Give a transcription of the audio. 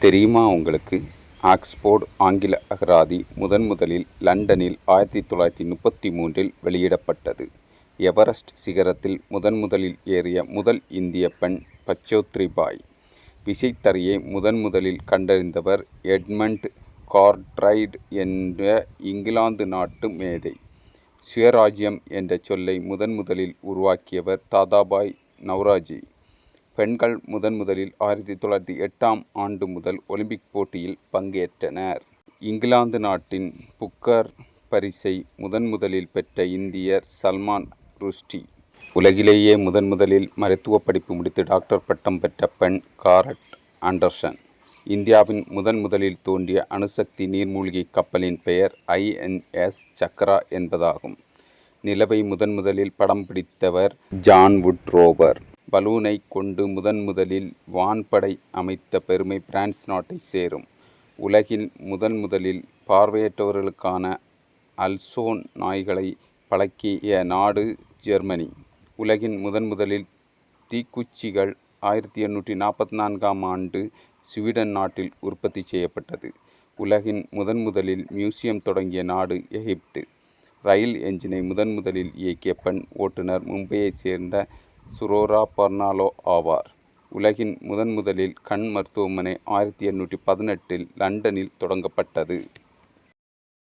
தெரியுமா உங்களுக்கு? ஆக்ஸ்போர்ட் ஆங்கில அகராதி முதன் முதலில் லண்டனில் ஆயிரத்தி தொள்ளாயிரத்தி முப்பத்தி மூன்றில் வெளியிடப்பட்டது. எவரெஸ்ட் சிகரத்தில் முதன் முதலில் ஏறிய முதல் இந்திய பெண் பச்சோத்ரிபாய். விசைத்தறியை முதன் முதலில் கண்டறிந்தவர் எட்மண்ட் கார்ட்ரைட் என்ற இங்கிலாந்து நாட்டு மேதை. சுயராஜ்யம் என்ற சொல்லை முதன் முதலில் உருவாக்கியவர் தாதாபாய் நவ்ராஜி பெண்கள் முதன் முதலில் ஆயிரத்தி தொள்ளாயிரத்தி எட்டாம் ஆண்டு முதல் ஒலிம்பிக் போட்டியில் பங்கேற்றனர். இங்கிலாந்து நாட்டின் புக்கர் பரிசை முதன் முதலில் பெற்ற இந்தியர் சல்மான் ருஷ்டி. உலகிலேயே முதன் முதலில் மருத்துவ படிப்பு முடித்து டாக்டர் பட்டம் பெற்ற பெண் காரட் ஆண்டர்சன். இந்தியாவின் முதன் முதலில் தோன்றிய அணுசக்தி நீர்மூழ்கி கப்பலின் பெயர் ஐஎன்எஸ் சக்ரா என்பதாகும். நிலவை முதன் முதலில் படம் பிடித்தவர் ஜான் வுட் ரோவர். பலூனை கொண்டு முதன் முதலில் வான்படை அமைத்த பெருமை பிரான்ஸ் நாட்டை சேரும். உலகில் முதன் முதலில் பார்வையற்றவர்களுக்கான அல்சோன் நாய்களை பழக்கிய நாடு ஜெர்மனி. உலகின் முதன் முதலில் தீக்குச்சிகள் ஆயிரத்தி எண்ணூற்றி நாற்பத்தி நான்காம் ஆண்டு ஸ்வீடன் நாட்டில் உற்பத்தி செய்யப்பட்டது. உலகின் முதன் முதலில் மியூசியம் தொடங்கிய நாடு எகிப்து. ரயில் என்ஜினை முதன் முதலில் இயக்கிய பெண் ஓட்டுநர் மும்பையைச் சேர்ந்த சுரோரா பர்னாலோ ஆவார். உலகின் முதன் முதலில் கண் மருத்துவமனை ஆயிரத்தி எண்ணூற்றி பதினெட்டில் லண்டனில் தொடங்கப்பட்டது.